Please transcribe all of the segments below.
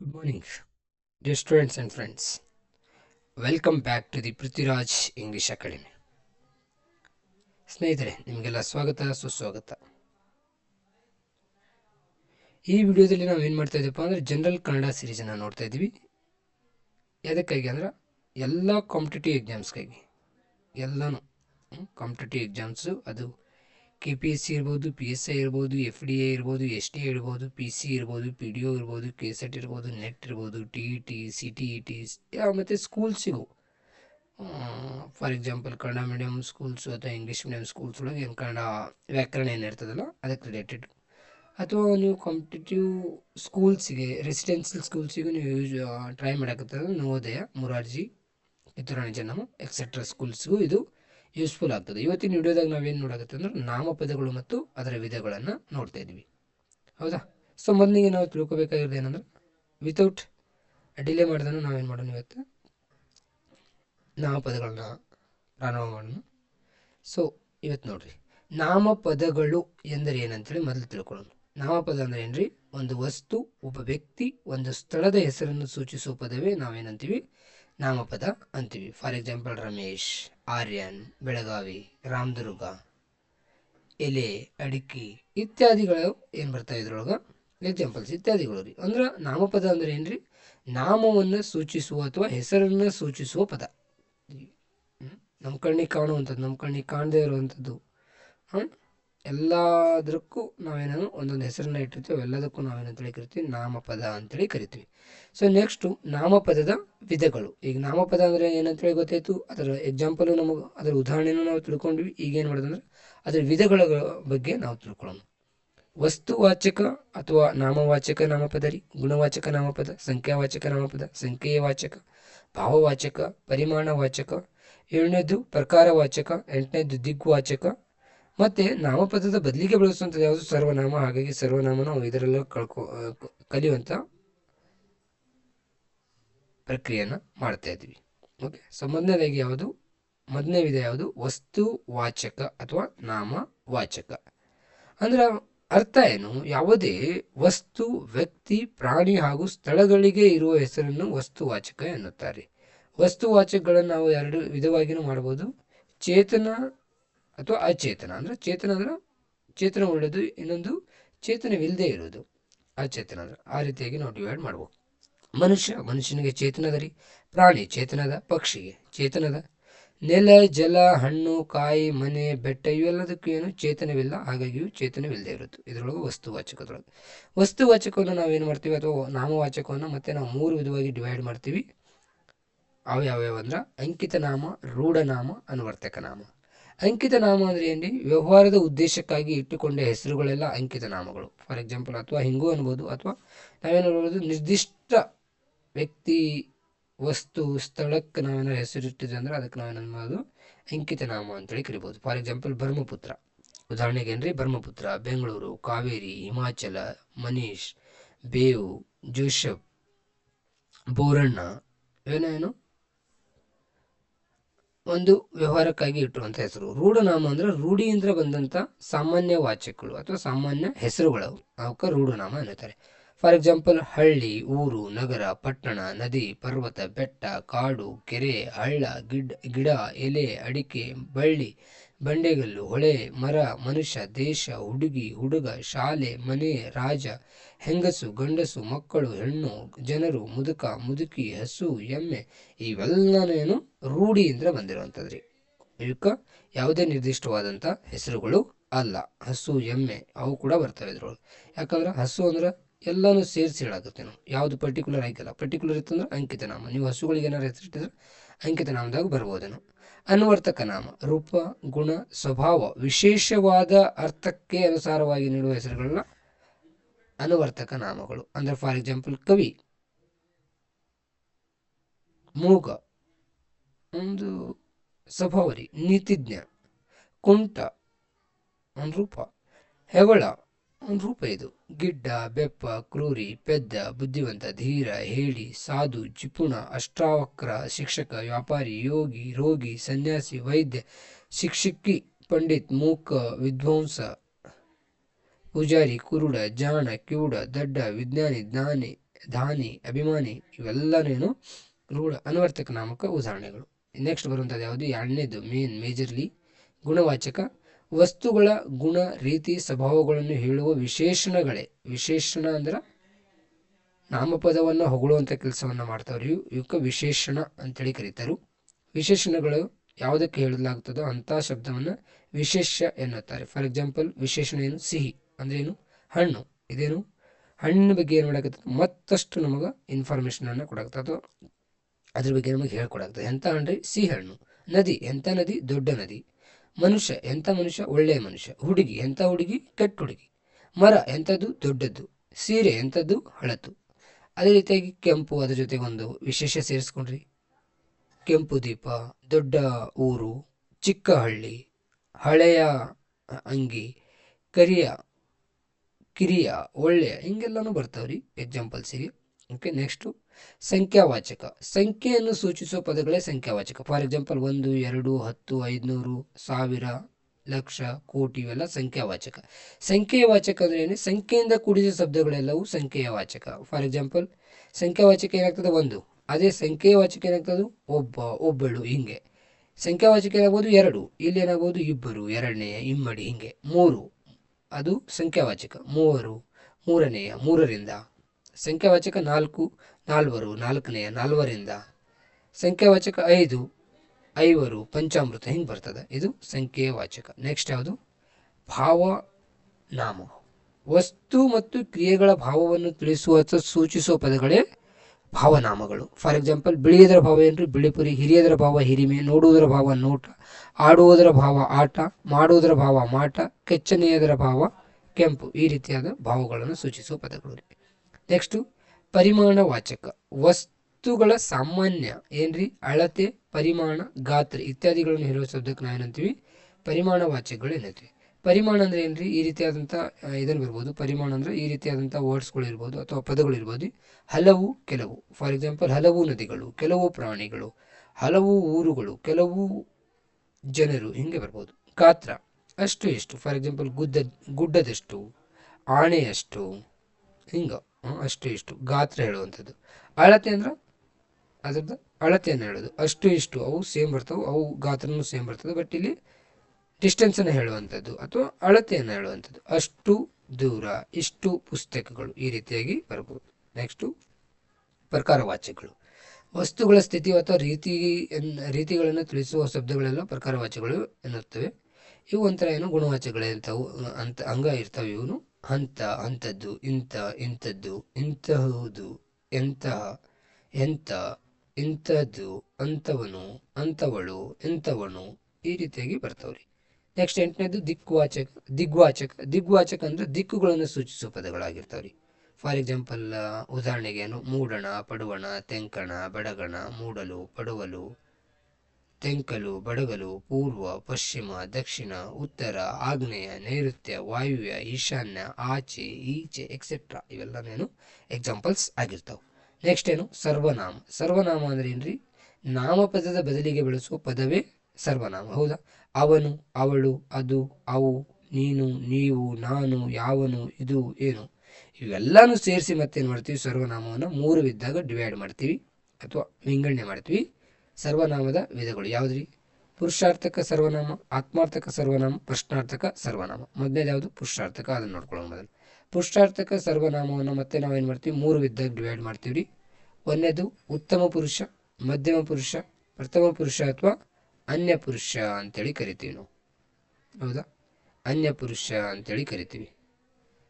Good morning, dear students and friends. Welcome back to the Prithviraj English academy ಸ್ನೇಹಿತರೆ ನಿಮಗೆಲ್ಲ ಸ್ವಾಗತ ಸುಸ್ವಾಗತ. ಈ ವಿಡಿಯೋದಲ್ಲಿ ನಾವು ಏನು ಮಾಡ್ತಾ ಇದ್ದೀವಪ್ಪ ಅಂದರೆ ಜನರಲ್ ಕನ್ನಡ ಸೀರೀಸನ್ನು ನೋಡ್ತಾ ಇದ್ದೀವಿ. ಎದಕ್ಕಾಗಿ ಅಂದ್ರೆ ಎಲ್ಲ ಕಾಂಪಿಟೇಟಿವ್ ಎಕ್ಸಾಮ್ಸ್ಗಾಗಿ ಎಲ್ಲನೂ ಕಾಂಪಿಟೇಟಿವ್ ಎಕ್ಸಾಮ್ಸು ಅದು ಕೆ ಪಿ ಎಸ್ ಸಿ ಇರ್ಬೋದು ಪಿ ಎಸ್ ಐ ಇರ್ಬೋದು ಎಫ್ ಡಿ ಎ ಇರ್ಬೋದು ಎಸ್ ಟಿ ಇರ್ಬೋದು ಪಿ ಸಿ ಇರ್ಬೋದು ಪಿ ಡಿ ಒ ಇರ್ಬೋದು ಕೆ ಸೆಟ್ ಇರ್ಬೋದು, ನೆಟ್ ಇರ್ಬೋದು, T E T, C T E T ಮತ್ತು ಸ್ಕೂಲ್ಸಿಗೂ for example Kannada medium schools ಅಥವಾ ಇಂಗ್ಲೀಷ್ ಮೀಡಿಯಮ್ ಸ್ಕೂಲ್ಸ್ ಒಳಗೆ ಏನು ಕನ್ನಡ ವ್ಯಾಕರಣ ಏನಿರ್ತದಲ್ಲ ಅದಕ್ಕೆ ರಿಲೇಟೆಡ್ ಅಥವಾ ನೀವು ಕಾಂಪಿಟೇಟಿವ್ ಸ್ಕೂಲ್ಸಿಗೆ ರೆಸಿಡೆನ್ಷಿಯಲ್ ಸ್ಕೂಲ್ಸಿಗೂ ನೀವು ಯೂಸ್ ಟ್ರೈ ಮಾಡಕತ್ತದ ನವೋದಯ, ಮುರಾರ್ಜಿ ಕಿತ್ತೂರಾಣಿ ಚೆನ್ನಮ್ಮ ಎಕ್ಸೆಟ್ರಾ ಸ್ಕೂಲ್ಸ್ಗೂ ಇದು ಯೂಸ್ಫುಲ್ ಆಗ್ತದೆ. ಇವತ್ತಿನ ವಿಡಿಯೋದಾಗ ನಾವೇನು ನೋಡಕತ್ತೆ ಅಂದ್ರೆ ನಾಮಪದಗಳು ಮತ್ತು ಅದರ ವಿಧಗಳನ್ನು ನೋಡ್ತಾ ಇದ್ವಿ ಹೌದಾ? ಸೊ ಮೊದಲಿಗೆ ನಾವು ತಿಳ್ಕೊಬೇಕಾಗಿರೋದು ಏನಂದ್ರೆ ವಿತೌಟ್ ಡಿಲೇ ಮಾಡ್ದಾನು ನಾವೇನು ಮಾಡೋಣ ಇವತ್ತು? ನಾಮಪದಗಳನ್ನ ಪ್ರಾರಂಭ ಮಾಡೋಣ ಸೊ ಇವತ್ತು ನೋಡ್ರಿ. ನಾಮಪದಗಳು ಎಂದರೆ ಏನಂತೇಳಿ ಮೊದಲು ತಿಳ್ಕೊಳ್ಳೋಣ ನಾಮಪದ ಅಂದ್ರೆ ಏನ್ರಿ? ಒಂದು ವಸ್ತು, ಒಬ್ಬ ವ್ಯಕ್ತಿ, ಒಂದು ಸ್ಥಳದ ಹೆಸರನ್ನು ಸೂಚಿಸುವ ಪದವೇ ನಾವೇನಂತೀವಿ? ನಾಮಪದ ಅಂತೀವಿ. ಫಾರ್ ಎಕ್ಸಾಂಪಲ್ ರಮೇಶ್, ಆರ್ಯನ್, ಬೆಳಗಾವಿ, ರಾಮದುರ್ಗ, ಎಲೆ, ಅಡಿಕೆ ಇತ್ಯಾದಿಗಳು ಏನು ಬರ್ತಾ ಇದ್ರೊಳಗೆ? ಎಕ್ಸಾಂಪಲ್ಸ್ ಇತ್ಯಾದಿಗಳು ರೀ. ಅಂದ್ರೆ ನಾಮಪದ ಅಂದ್ರೆ ಏನ್ರಿ? ನಾಮವನ್ನು ಸೂಚಿಸುವ ಅಥವಾ ಹೆಸರನ್ನು ಸೂಚಿಸುವ ಪದ. ನಮ್ಮ ಕಣ್ಣಿಗೆ ಕಾಣುವಂಥದ್ದು ನಮ್ಮ ಕಣ್ಣಿಗೆ ಕಾಣದೇ ಇರುವಂಥದ್ದು. ಹಾಂ ಎಲ್ಲದಕ್ಕೂ ನಾವೇನೋ ಒಂದೊಂದು ಹೆಸರನ್ನ ಇಟ್ಟಿರ್ತೀವಿ, ಎಲ್ಲದಕ್ಕೂ ನಾವೇನಂತೇಳಿ ಕರಿತೀವಿ, ನಾಮಪದ ಅಂತೇಳಿ ಕರಿತೀವಿ. ಸೊ ನೆಕ್ಸ್ಟು ನಾಮಪದದ ವಿಧಗಳು. ಈಗ ನಾಮಪದ ಅಂದರೆ ಏನಂತೇಳಿ ಗೊತ್ತಾಯಿತು? ಅದರ ಎಕ್ಸಾಂಪಲು ನಮಗೆ, ಅದರ ಉದಾಹರಣೆನೂ ನಾವು ತಿಳ್ಕೊಂಡ್ವಿ. ಈಗ ಏನು ಮಾಡೋದಂದ್ರೆ, ಅದರ ವಿಧಗಳ ಬಗ್ಗೆ ನಾವು ತಿಳ್ಕೊಳ್ಳೋಣ. ವಸ್ತುವಾಚಕ ಅಥವಾ ನಾಮವಾಚಕ ನಾಮಪದ ರೀ. ಗುಣವಾಚಕ ನಾಮಪದ, ಸಂಖ್ಯಾವಾಚಕ ನಾಮಪದ ಸಂಖ್ಯೆಯ ವಾಚಕ ಭಾವವಾಚಕ, ಪರಿಮಾಣವಾಚಕ, ಏಳನೇದು ಪ್ರಕಾರವಾಚಕ, ಎಂಟನೇದು ದಿಗ್ವಾಚಕ ಮತ್ತು ನಾಮಪದದ ಬದಲಿಗೆ ಬಳಸುವಂಥದ್ದು ಯಾವುದು? ಸರ್ವನಾಮ. ಹಾಗಾಗಿ ಸರ್ವನಾಮ ನಾವು ಇದರಲ್ಲ ಕಳ್ಕೊ ಕಲಿಯುವಂಥ ಪ್ರಕ್ರಿಯೆಯನ್ನ ಮಾಡ್ತಾ ಇದ್ವಿ ಓಕೆ? ಸೊ ಮೊದಲನೇದಾಗಿ ಯಾವುದು? ಮೊದಲನೇ ವಿಧ ಯಾವುದು? ವಸ್ತು, ವಾಚಕ ಅಥವಾ ನಾಮ, ವಾಚಕ. ಅಂದ್ರೆ ಅರ್ಥ ಏನು? ಯಾವುದೇ ವಸ್ತು, ವ್ಯಕ್ತಿ, ಪ್ರಾಣಿ ಹಾಗೂ ಸ್ಥಳಗಳಿಗೆ ಇರುವ ಹೆಸರನ್ನು ವಸ್ತುವಾಚಕ ಎನ್ನುತ್ತಾರೆ. ವಸ್ತುವಾಚಕಗಳನ್ನು ನಾವು ಎರಡು ವಿಧವಾಗಿಯೂ ಮಾಡ್ಬೋದು ಚೇತನ ಅಥವಾ ಅಚೇತನ. ಅಂದ್ರೆ ಚೇತನ ಅಂದ್ರೆ ಚೇತನ ಒಳ್ಳೆಯದು ಇನ್ನೊಂದು ಚೇತನವಿಲ್ಲದೆ ಇರೋದು. ಅಚೇತನ ಅಂದ್ರೆ ಆ ರೀತಿಯಾಗಿ ನಾವು ಡಿವೈಡ್ ಮಾಡ್ಬೋದು. ಮನುಷ್ಯ, ಮನುಷ್ಯನಿಗೆ ಚೇತನದ ರೀ. ಪ್ರಾಣಿ ಚೇತನದ ಪಕ್ಷಿಗೆ ಚೇತನದ ನೆಲ, ಜಲ, ಹಣ್ಣು, ಕಾಯಿ, ಮನೆ, ಬೆಟ್ಟ ಇವೆಲ್ಲದಕ್ಕೂ ಏನು ಚೇತನವಿಲ್ಲ. ಹಾಗಾಗಿಯೂ ಚೇತನವಿಲ್ಲದೆ ಇರುತ್ತೆ ಇದರೊಳಗೆ ವಸ್ತುವಾಚಕದೊಳಗೆ ವಸ್ತುವಾಚಕವನ್ನು ನಾವೇನು ಮಾಡ್ತೀವಿ? ಅಥವಾ ನಾಮವಾಚಕವನ್ನು ಮತ್ತೆ ನಾವು ಮೂರು ವಿಧವಾಗಿ ಡಿವೈಡ್ ಮಾಡ್ತೀವಿ. ಅವು ಯಾವ್ಯಾವ ಅಂದ್ರೆ ಅಂಕಿತ ನಾಮ ರೂಢನಾಮ ಅನುವರ್ತಕ ನಾಮ ಅಂಕಿತ ನಾಮ ಅಂದರೆ ಏನು ವ್ಯವಹಾರದ ಉದ್ದೇಶಕ್ಕಾಗಿ ಇಟ್ಟುಕೊಂಡ ಹೆಸರುಗಳೆಲ್ಲ ಅಂಕಿತ ನಾಮಗಳು ಫಾರ್ ಎಕ್ಸಾಂಪಲ್, ಅಥವಾ ಹಿಂಗೂ ಅನ್ಬೋದು, ಅಥವಾ ನಾವೇನು ಹೇಳ್ಬೋದು ನಿರ್ದಿಷ್ಟ ವ್ಯಕ್ತಿ ವಸ್ತು, ಸ್ಥಳಕ್ಕೆ ನಾವೇನಾದ್ರು ಹೆಸರಿಟ್ಟಿದ್ವಿ ಅಂದ್ರೆ ಅದಕ್ಕೆ ನಾವೇನು ಅನ್ಬೋದು ಅಂಕಿತ ನಾಮ ಅಂತೇಳಿ ಕರಿಬೋದು. For example, Brahmaputra. ಉದಾಹರಣೆಗೆ ಏನ್ರಿ? ಬ್ರಹ್ಮಪುತ್ರ, ಬೆಂಗಳೂರು, ಕಾವೇರಿ, ಹಿಮಾಚಲ, ಮನೀಶ್, ಬೇವು ಜೋಸೆಫ್ ಬೋರಣ್ಣ ಇವೇನೇನು ಒಂದು ವ್ಯವಹಾರಕ್ಕಾಗಿ ಇಟ್ಟಿರುವಂಥ ಹೆಸರು. ರೂಢನಾಮ ಅಂದ್ರೆ ರೂಢಿಯಿಂದ ಬಂದಂಥ ಸಾಮಾನ್ಯ ವಾಚಕಗಳು ಅಥವಾ ಸಾಮಾನ್ಯ ಹೆಸರುಗಳು ಅವಕ್ಕೆ ರೂಢನಾಮ ಅನ್ನುತ್ತಾರೆ. ಫಾರ್ ಎಕ್ಸಾಂಪಲ್ ಹಳ್ಳಿ, ಊರು, ನಗರ, ಪಟ್ಟಣ, ನದಿ, ಪರ್ವತ, ಬೆಟ್ಟ, ಕಾಡು, ಕೆರೆ, ಹಳ್ಳ, ಗಿಡ್, ಗಿಡ, ಎಲೆ, ಅಡಿಕೆ, ಬಳ್ಳಿ, ಬಂಡೆಗಲ್ಲು, ಹೊಳೆ, ಮರ, ಮನುಷ್ಯ, ದೇಶ, ಹುಡುಗಿ, ಹುಡುಗ, ಶಾಲೆ, ಮನೆ, ರಾಜ ಹೆಂಗಸು, ಗಂಡಸು, ಮಕ್ಕಳು, ಹೆಣ್ಣು, ಜನರು, ಮುದುಕ, ಮುದುಕಿ, ಹಸು, ಎಮ್ಮೆ ಇವೆಲ್ಲನೇನು ರೂಢಿಯಿಂದ ಬಂದಿರುವಂಥದ್ದು ರೀ ಇವಕ್ಕೆ ಯಾವುದೇ ನಿರ್ದಿಷ್ಟವಾದಂಥ ಹೆಸರುಗಳು ಅಲ್ಲ. ಹಸು, ಎಮ್ಮೆ ಅವು ಕೂಡ ಬರ್ತವೆ ಇದ್ರೊಳಗೆ. ಯಾಕಂದ್ರೆ ಹಸು ಅಂದ್ರೆ ಎಲ್ಲನೂ ಸೇರಿಸಿ ಹೇಳಾಗುತ್ತೆ ನಾವು ಯಾವುದು ಪರ್ಟಿಕ್ಯುಲರ್ ಆಗಿಲ್ಲ ಪರ್ಟಿಕ್ಯುಲರ್ ಇತ್ತಂದ್ರೆ ಅಂಕಿತ ನಾಮ. ನೀವು ಹಸುಗಳಿಗೆ ಏನಾರು ಹೆಸರಿಟ್ಟಿದ್ರೆ ಅಂಕಿತ ನಾಮದಾಗ ಬರ್ಬೋದೇನು ಅನ್ವರ್ತಕ ನಾಮ. ರೂಪ, ಗುಣ, ಸ್ವಭಾವ ವಿಶೇಷವಾದ ಅರ್ಥಕ್ಕೆ ಅನುಸಾರವಾಗಿ ನೀಡುವ ಹೆಸರುಗಳನ್ನ ಅನುವರ್ತಕ ನಾಮಗಳು. ಅಂದರೆ ಫಾರ್ ಎಕ್ಸಾಂಪಲ್ ಕವಿ. ಮೂಗ. ಒಂದು ಸಭಾವರಿ ನೀತಿಜ್ಞ. ಕುಂಟ. ಒಂದು ರೂಪ. ಹೆವಳ ಒಂದು ರೂಪ ಇದು. ಗಿಡ್ಡ, ಬೆಪ್ಪ, ಕ್ರೂರಿ, ಪೆದ್ದ, ಬುದ್ಧಿವಂತ, ಧೀರ, ಹೇಳಿ, ಸಾಧು ಜಿಪುಣ ಅಷ್ಟಾವಕ್ರ, ಶಿಕ್ಷಕ, ವ್ಯಾಪಾರಿ, ಯೋಗಿ, ರೋಗಿ, ಸನ್ಯಾಸಿ, ವೈದ್ಯ, ಶಿಕ್ಷಕಿ, ಪಂಡಿತ್, ಮೂಕ, ವಿದ್ವಾಂಸ ಪೂಜಾರಿ, ಕುರುಡ, ಜಾಣ ಕಿವುಡ ದಡ್ಡ, ವಿಜ್ಞಾನಿ ಜ್ಞಾನಿ ದಾನಿ, ಅಭಿಮಾನಿ ಇವೆಲ್ಲನೇನು ರೂಢ ಅನ್ವರ್ತಕ ನಾಮಕ ಉದಾಹರಣೆಗಳು. ನೆಕ್ಸ್ಟ್ ಬರುವಂಥದ್ದು ಯಾವುದು? ಎರಡನೇದು ಮೇನ್ ಮೇಜರ್ಲಿ ಗುಣವಾಚಕ. ವಸ್ತುಗಳ ಗುಣ, ರೀತಿ, ಸ್ವಭಾವಗಳನ್ನು ಹೇಳುವ ವಿಶೇಷಣಗಳೇ. ವಿಶೇಷಣ ಅಂದ್ರೆ ನಾಮಪದವನ್ನು ಹೊಗಳುವಂಥ ಕೆಲಸವನ್ನು ಮಾಡ್ತಾವ್ರಿ ಇವು. ಇವಕ್ಕೆ ವಿಶೇಷಣ ಅಂತೇಳಿ ಕರೀತಾರು. ವಿಶೇಷಣಗಳು ಯಾವುದಕ್ಕೆ ಹೇಳಲಾಗ್ತದೋ ಅಂಥ ಶಬ್ದವನ್ನು ವಿಶೇಷ ಎನ್ನುತ್ತಾರೆ. ಫಾರ್ ಎಕ್ಸಾಂಪಲ್ ವಿಶೇಷಣ ಏನು? ಸಿಹಿ. ಅಂದ್ರೆ ಏನು ಹಣ್ಣು. ಇದೇನು? ಹಣ್ಣಿನ ಬಗ್ಗೆ ಏನು ಮಾಡಾಕತ್ತ ಮತ್ತಷ್ಟು ನಮಗೆ ಇನ್ಫಾರ್ಮೇಷನನ್ನು ಅಥವಾ ಅದ್ರ ಬಗ್ಗೆ ನಮಗೆ ಹೇಳ್ಕೊಡಾಗ್ತದೆ ಎಂಥ ಹಣ್ಣ್ರಿ ಸಿಹಿ ಹಣ್ಣು ನದಿ. ಎಂಥ ನದಿ? ದೊಡ್ಡ ನದಿ. ಮನುಷ್ಯ. ಎಂಥ ಮನುಷ್ಯ? ಒಳ್ಳೆಯ ಮನುಷ್ಯ. ಹುಡುಗಿ. ಎಂಥ ಹುಡುಗಿ? ಕೆಟ್ಟ ಹುಡುಗಿ. ಮರ. ಎಂಥದ್ದು ದೊಡ್ಡದ್ದು. ಸೀರೆ. ಎಂಥದ್ದು ಹಳತು ಅದೇ ರೀತಿಯಾಗಿ ಕೆಂಪು, ಅದ್ರ ಜೊತೆಗೆ ಒಂದು ವಿಶೇಷ ಸೇರಿಸ್ಕೊಂಡ್ರಿ. ಕೆಂಪು ದೀಪ, ದೊಡ್ಡ ಊರು, ಚಿಕ್ಕ ಹಳ್ಳಿ, ಹಳೆಯ ಅಂಗಿ, ಕರಿಯ ಕಿರಿಯ, ಒಳ್ಳೆಯ, ಹಿಂಗೆಲ್ಲನೂ ರೀ ಎಕ್ಸಾಂಪಲ್ಸಿಗೆ ಓಕೆ ನೆಕ್ಸ್ಟು ಸಂಖ್ಯಾವಾಚಕ. ಸಂಖ್ಯೆಯನ್ನು ಸೂಚಿಸುವ ಪದಗಳೇ ಸಂಖ್ಯಾವಾಚಕ. ಫಾರ್ ಎಕ್ಸಾಂಪಲ್ ಒಂದು, ಎರಡು, ಹತ್ತು, ಐದುನೂರು, ಸಾವಿರ, ಲಕ್ಷ, ಕೋಟಿ ಇವೆಲ್ಲ ಸಂಖ್ಯಾವಾಚಕ. ಸಂಖ್ಯೆಯ ವಾಚಕ ಅಂದ್ರೆ ಏನು? ಸಂಖ್ಯೆಯಿಂದ ಕೂಡಿದ ಶಬ್ದಗಳೆಲ್ಲವೂ ಸಂಖ್ಯೆಯ ವಾಚಕ ಫಾರ್ ಎಕ್ಸಾಂಪಲ್ ಸಂಖ್ಯಾವಾಚಕ ಏನಾಗ್ತದೆ? ಒಂದು. ಅದೇ ಸಂಖ್ಯೆಯ ವಾಚಕ ಏನಾಗ್ತದೆ? ಒಬ್ಬ, ಒಬ್ಬಳು, ಹಿಂಗೆ. ಸಂಖ್ಯಾವಾಚಕ ಏನಾಗ್ಬೋದು? ಎರಡು. ಇಲ್ಲಿ ಏನಾಗ್ಬೋದು? ಇಬ್ಬರು, ಎರಡನೇ, ಇಮ್ಮಡಿ, ಹಿಂಗೆ. ಮೂರು. ಅದು ಸಂಖ್ಯಾವಾಚಕ. ಮೂವರು, ಮೂರನೆಯ, ಮೂರರಿಂದ. ಸಂಖ್ಯಾವಾಚಕ ನಾಲ್ಕು, ನಾಲ್ವರು, ನಾಲ್ಕನೆಯ, ನಾಲ್ವರಿಂದ. ಸಂಖ್ಯಾವಾಚಕ ಐದು, ಐವರು, ಪಂಚಾಮೃತ ಹಿಂಗೆ ಬರ್ತದೆ? ಇದು ಸಂಖ್ಯಾವಾಚಕ. ನೆಕ್ಸ್ಟ್ ಯಾವುದು? ಭಾವ ನಾಮ ವಸ್ತು ಮತ್ತು ಕ್ರಿಯೆಗಳ ಭಾವವನ್ನು ತಿಳಿಸುವ ಅಥವಾ ಸೂಚಿಸುವ ಪದಗಳೇ ಭಾವನಾಮಗಳು. ಫಾರ್ ಎಕ್ಸಾಂಪಲ್ ಬಿಳಿಯದರ ಭಾವ ಏನ್ರಿ? ಬಿಳಿಪುರಿ ಹಿರಿಯದರ ಭಾವ, ಹಿರಿಮೆ, ನೋಡುವುದರ ಭಾವ, ನೋಟ. ಆಡುವುದರ ಭಾವ ಆಟ, ಮಾಡುವುದರ ಭಾವ ಮಾಟ, ಕೆಚ್ಚನೆಯದರ ಭಾವ ಕೆಂಪು. ಈ ರೀತಿಯಾದ ಭಾವಗಳನ್ನು ಸೂಚಿಸುವ ಪದಗಳು ನೆಕ್ಸ್ಟು ಪರಿಮಾಣ ವಾಚಕ. ವಸ್ತುಗಳ ಸಾಮಾನ್ಯ, ಏನ್ರಿ? ಅಳತೆ, ಪರಿಮಾಣ, ಗಾತ್ರ ಇತ್ಯಾದಿಗಳನ್ನು ಹೇಳುವ ಶಬ್ದಕ್ಕೆ ನಾವೇನಂತೀವಿ ಪರಿಮಾಣ ವಾಚಕಗಳು ಏನಂತೀವಿ ಪರಿಮಾಣ ಅಂದ್ರೆ ಏನ್ರಿ? ಈ ರೀತಿಯಾದಂಥ ಇದನ್ನು ಬರ್ಬೋದು. ಪರಿಮಾಣ ಅಂದ್ರೆ ಈ ರೀತಿಯಾದಂಥ ವರ್ಡ್ಸ್ಗಳು ಇರ್ಬೋದು ಅಥವಾ ಪದಗಳು ಇರ್ಬೋದು. ಹಲವು, ಕೆಲವು. ಫಾರ್ ಎಕ್ಸಾಂಪಲ್ ಹಲವು ನದಿಗಳು, ಕೆಲವು ಪ್ರಾಣಿಗಳು, ಹಲವು ಊರುಗಳು, ಕೆಲವು ಜನರು ಹಿಂಗೆ ಬರ್ಬೋದು? ಗಾತ್ರ ಅಷ್ಟು ಎಷ್ಟು? ಫಾರ್ ಎಕ್ಸಾಂಪಲ್ ಗುದ್ದ, ಗುಡ್ಡದಷ್ಟು, ಆಣೆಯಷ್ಟು, ಹಿಂಗ ಅಷ್ಟು ಇಷ್ಟು. ಗಾತ್ರ ಹೇಳುವಂಥದ್ದು. ಅಳತೆ ಅಂದ್ರೆ? ಅದ್ರದ್ದು ಅಳತೆಯನ್ನು ಹೇಳೋದು. ಅಷ್ಟು ಇಷ್ಟು ಅವು ಸೇಮ್ ಬರ್ತವೆ, ಅವು ಗಾತ್ರನೂ ಸೇಮ್ ಬರ್ತದೆ ಬಟ್ ಇಲ್ಲಿ ಡಿಸ್ಟೆನ್ಸನ್ನು ಹೇಳುವಂಥದ್ದು ಅಥವಾ ಅಳತೆಯನ್ನು ಹೇಳುವಂಥದ್ದು. ಅಷ್ಟು ದೂರ, ಇಷ್ಟು ಪುಸ್ತಕಗಳು ಈ ರೀತಿಯಾಗಿ ಬರ್ಬೋದು. ನೆಕ್ಸ್ಟು ಪ್ರಕಾರವಾಚ್ಯಗಳು. ವಸ್ತುಗಳ ಸ್ಥಿತಿ ಅಥವಾ ರೀತಿ ರೀತಿಗಳನ್ನು ತಿಳಿಸುವ ಶಬ್ದಗಳೆಲ್ಲ ಪ್ರಕಾರವಾಚ್ಯಗಳು ಎನ್ನುತ್ತವೆ. ಇವು ಒಂಥರ ಏನು ಗುಣವಾಚ್ಯಗಳೇ ಅಂತವು, ಅಂತ ಅಂಗ ಇರ್ತವೆ ಇವನು. ಹಂತ, ಅಂಥದ್ದು, ಇಂಥ, ಇಂಥದ್ದು, ಇಂತಹುದು, ಎಂತಹ, ಎಂಥ, ಇಂಥದ್ದು, ಅಂಥವನು, ಅಂಥವಳು, ಎಂಥವನು ಈ ರೀತಿಯಾಗಿ ಬರ್ತಾವ್ರಿ. ನೆಕ್ಸ್ಟ್ ಎಂಟನೇದು ದಿಕ್ವಾಚಕ, ದಿಗ್ವಾಚಕ ದಿಗ್ವಾಚಕ ಅಂದ್ರೆ ದಿಕ್ಕುಗಳನ್ನು ಸೂಚಿಸುವ ಪದಗಳಾಗಿರ್ತಾವ್ರಿ. ಫಾರ್ ಎಕ್ಸಾಂಪಲ್ ಉದಾಹರಣೆಗೆ ಮೂಡಣ, ಪಡುವಣ, ತೆಂಕಣ, ಬಡಗಣ, ಮೂಡಲು, ಪಡುವಲು, ತೆಂಕಲು, ಬಡಗಲು, ಪೂರ್ವ, ಪಶ್ಚಿಮ, ದಕ್ಷಿಣ, ಉತ್ತರ, ಆಗ್ನೇಯ, ನೈಋತ್ಯ, ವಾಯುವ್ಯ, ಈಶಾನ್ಯ, ಆಚೆ, ಈಚೆ ಎಕ್ಸೆಟ್ರಾ ಇವೆಲ್ಲನೇನು ಎಕ್ಸಾಂಪಲ್ಸ್ ಆಗಿರ್ತಾವೆ. ನೆಕ್ಸ್ಟ್ ಏನು? ಸರ್ವನಾಮ. ಸರ್ವನಾಮ ಅಂದ್ರೆ ಏನ್ರಿ? ನಾಮಪದದ ಬದಲಿಗೆ ಬಳಸುವ ಪದವೇ ಸರ್ವನಾಮ. ಹೌದಾ? ಅವನು, ಅವಳು, ಅದು, ಅವು, ನೀನು, ನೀವು, ನಾನು, ಯಾವನು, ಇದು, ಏನು? ಇವೆಲ್ಲಾನು ಸೇರಿಸಿ ಮತ್ತೇನು ಮಾಡ್ತೀವಿ? ಸರ್ವನಾಮವನ್ನು ಮೂರು ವಿದ್ದಾಗ ಡಿವೈಡ್ ಮಾಡ್ತೀವಿ ಅಥವಾ ವಿಂಗಡಣೆ ಮಾಡ್ತೀವಿ. ಸರ್ವನಾಮದ ವಿಧಗಳು ಯಾವುದ್ರಿ? ಪುರುಷಾರ್ಥಕ ಸರ್ವನಾಮ, ಆತ್ಮಾರ್ಥಕ ಸರ್ವನಾಮ, ಪ್ರಶ್ನಾರ್ಥಕ ಸರ್ವನಾಮ. ಮೊದಲನೇದು ಯಾವುದು? ಪುರುಷಾರ್ಥಕ. ಅದನ್ನು ನೋಡ್ಕೊಳ್ಳೋ ಮೊದಲು. ಪುರುಷಾರ್ಥಕ ಸರ್ವನಾಮವನ್ನು ಮತ್ತೆ ನಾವೇನು ಮಾಡ್ತೀವಿ? ಮೂರು ವಿಧದಾಗ ಡಿವೈಡ್ ಮಾಡ್ತೀವಿ ರೀ ಒಂದನೇದು ಉತ್ತಮ ಪುರುಷ, ಮಧ್ಯಮ ಪುರುಷ, ಪ್ರಥಮ ಪುರುಷ ಅಥವಾ ಅನ್ಯ ಪುರುಷ ಅಂತೇಳಿ ಕರಿತೀವಿ ನಾವು. ಹೌದಾ? ಅನ್ಯ ಪುರುಷ ಅಂತೇಳಿ ಕರಿತೀವಿ.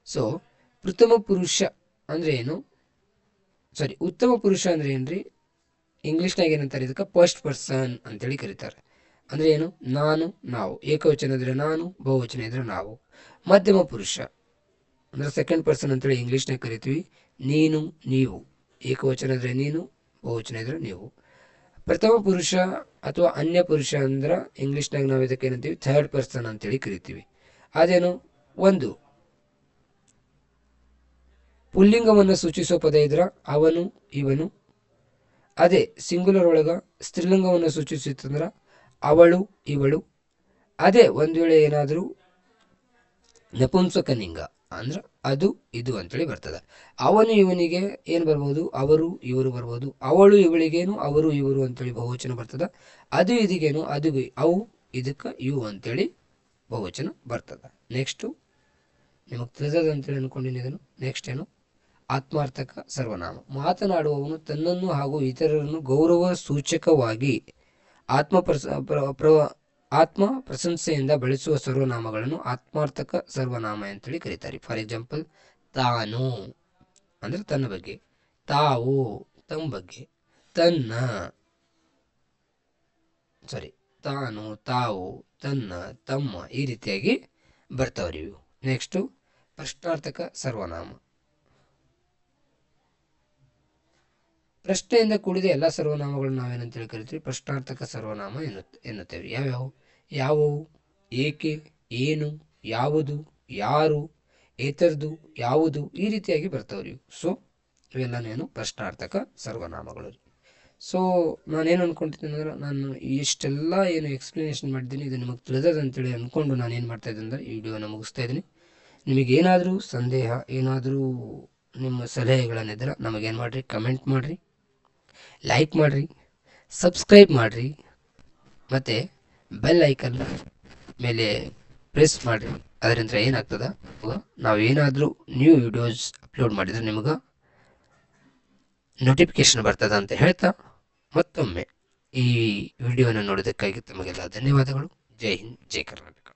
ಸೊ ಪ್ರಥಮ ಪುರುಷ ಅಂದ್ರೆ ಏನು? ಸಾರಿ ಉತ್ತಮ ಪುರುಷ ಅಂದ್ರೆ ಏನ್ರಿ? ಇಂಗ್ಲಿಷ್ನಾಗ ಏನಂತಾರೆ ಇದಕ್ಕೆ? ಫಸ್ಟ್ ಪರ್ಸನ್ ಅಂತೇಳಿ ಕರೀತಾರೆ. ಅಂದ್ರೆ ಏನು? ನಾನು, ನಾವು. ಏಕವಚನ ಇದ್ರೆ ನಾನು, ಬಹುವಚನ ಇದ್ರೆ ನಾವು. ಮಧ್ಯಮ ಪುರುಷ. ಅಂದ್ರೆ ಸೆಕೆಂಡ್ ಪರ್ಸನ್ ಅಂತೇಳಿ ಇಂಗ್ಲೀಷ್ನಾಗ ಕರಿತೀವಿ. ನೀನು, ನೀವು. ಏಕವಚನ ಇದ್ರೆ ನೀನು, ಬಹುವಚನ ಇದ್ರೆ ನೀವು. ಪ್ರಥಮ ಪುರುಷ ಅಥವಾ ಅನ್ಯ ಪುರುಷ ಅಂದ್ರೆ ಇಂಗ್ಲೀಷ್ನಾಗ ನಾವು ಇದಕ್ಕೆ ಏನಂತೀವಿ? ಥರ್ಡ್ ಪರ್ಸನ್ ಅಂತೇಳಿ ಕರಿತೀವಿ. ಅದೇನು? ಒಂದು. ಪುಲ್ಲಿಂಗವನ್ನು ಸೂಚಿಸುವ ಪದ ಇದ್ರ? ಅವನು, ಇವನು. ಅದೇ ಸಿಂಗುಲರ್ ಒಳಗ ಸ್ತ್ರೀಲಿಂಗವನ್ನು ಸೂಚಿಸುತ್ತಂದ್ರ ಅವಳು, ಇವಳು. ಅದೇ, ಒಂದು ವೇಳೆ ಏನಾದರೂ ನಪುಂಸಕಲಿಂಗ ಅಂದ್ರೆ ಅದು, ಇದು ಅಂತೇಳಿ ಬರ್ತದೆ. ಅವನು, ಇವನಿಗೆ ಏನು ಬರ್ಬೋದು? ಅವರು, ಇವರು ಬರ್ಬೋದು. ಅವಳು, ಇವಳಿಗೇನು? ಅವರು, ಇವರು ಅಂತೇಳಿ ಬಹುವಚನ ಬರ್ತದೆ. ಅದು, ಇದಿಗೇನು? ಅದು ಅವು, ಇದಕ್ಕೆ, ಇವು ಅಂತೇಳಿ ಬಹುವಚನ ಬರ್ತದೆ. ನೆಕ್ಸ್ಟು ನಿಮಗೆ ತಿಳಿದದ ಅಂತೇಳಿ ಅನ್ಕೊಂಡಿನಿ ಇದನ್ನು. ನೆಕ್ಸ್ಟ್ ಏನು? ಆತ್ಮಾರ್ಥಕ ಸರ್ವನಾಮ. ಮಾತನಾಡುವವನು ತನ್ನನ್ನು ಹಾಗೂ ಇತರರನ್ನು ಗೌರವ ಸೂಚಕವಾಗಿ ಆತ್ಮ ಪ್ರಸ, ಪ್ರ- ಪ್ರ- ಆತ್ಮ ಪ್ರಶಂಸೆಯಿಂದ ಬಳಸುವ ಸರ್ವನಾಮಗಳನ್ನು ಆತ್ಮಾರ್ಥಕ ಸರ್ವನಾಮ ಅಂತೇಳಿ ಕರೀತಾರೆ. ಫಾರ್ ಎಕ್ಸಾಂಪಲ್ ತಾನು ಅಂದರೆ ತನ್ನ ಬಗ್ಗೆ. ತಾವು ತಮ್ಮ ಬಗ್ಗೆ. ತನ್ನ ಸಾರಿ ತಾನು, ತಾವು, ತನ್ನ, ತಮ್ಮ ಈ ರೀತಿಯಾಗಿ ಬರ್ತಾವ್ರಿ ಇವು ನೆಕ್ಸ್ಟು ಪ್ರಶ್ನಾರ್ಥಕ ಸರ್ವನಾಮ. ಪ್ರಶ್ನೆಯಿಂದ ಕೂಡಿದ ಎಲ್ಲ ಸರ್ವನಾಮಗಳನ್ನು ನಾವೇನಂತೇಳಿ ಕರಿತೀವಿ? ಪ್ರಶ್ನಾರ್ಥಕ ಸರ್ವನಾಮ ಎನ್ನು ಎನ್ನುತ್ತೇವೆ. ಯಾವ್ಯಾವು? ಯಾವುವು? ಏಕೆ? ಏನು? ಯಾವುದು? ಯಾರು? ಏತರದು? ಯಾವುದು? ಈ ರೀತಿಯಾಗಿ ಬರ್ತಾವ್ರಿ ಸೊ ಇವೆಲ್ಲನೇನು ಪ್ರಶ್ನಾರ್ಥಕ ಸರ್ವನಾಮಗಳು ಸೊ ನಾನೇನು ಅಂದ್ಕೊಂಡಿದ್ದೀನಿ ಅಂದ್ರೆ ನಾನು ಇಷ್ಟೆಲ್ಲ ಏನು ಎಕ್ಸ್ಪ್ಲನೇಷನ್ ಮಾಡಿದ್ದೀನಿ. ಇದು ನಿಮಗೆ ತಿಳಿದದ ಅಂತೇಳಿ ಅಂದ್ಕೊಂಡು ನಾನು ಏನು ಮಾಡ್ತಾ ಇದ್ದೀನಿ ಅಂದರೆ ಈ ವಿಡಿಯೋನ ಮುಗಿಸ್ತಾ ಇದ್ದೀನಿ. ನಿಮಗೇನಾದರೂ ಸಂದೇಹ, ಏನಾದರೂ ನಿಮ್ಮ ಸಲಹೆಗಳನ್ನಿದ್ರೆ ನಮಗೇನು ಮಾಡಿರಿ? ಕಮೆಂಟ್ ಮಾಡಿರಿ. ಲೈಕ್ ಮಾಡಿರಿ ಸಬ್ಸ್ಕ್ರೈಬ್ ಮಾಡಿರಿ, ಮತ್ತು ಬೆಲ್ ಐಕನ್ ಮೇಲೆ ಪ್ರೆಸ್ ಮಾಡಿರಿ. ಅದರಿಂದ ಏನಾಗ್ತದೆ? ನಾವೇನಾದರೂ ನ್ಯೂ ವಿಡಿಯೋಸ್ ಅಪ್ಲೋಡ್ ಮಾಡಿದರೆ ನಿಮಗೆ ನೋಟಿಫಿಕೇಶನ್ ಬರ್ತದ ಅಂತ ಹೇಳ್ತಾ ಮತ್ತೊಮ್ಮೆ ಈ ವಿಡಿಯೋನ ನೋಡೋದಕ್ಕಾಗಿ ತಮಗೆಲ್ಲ ಧನ್ಯವಾದಗಳು. ಜೈ ಹಿಂದ್, ಜೈ ಕರ್ನಾಟಕ.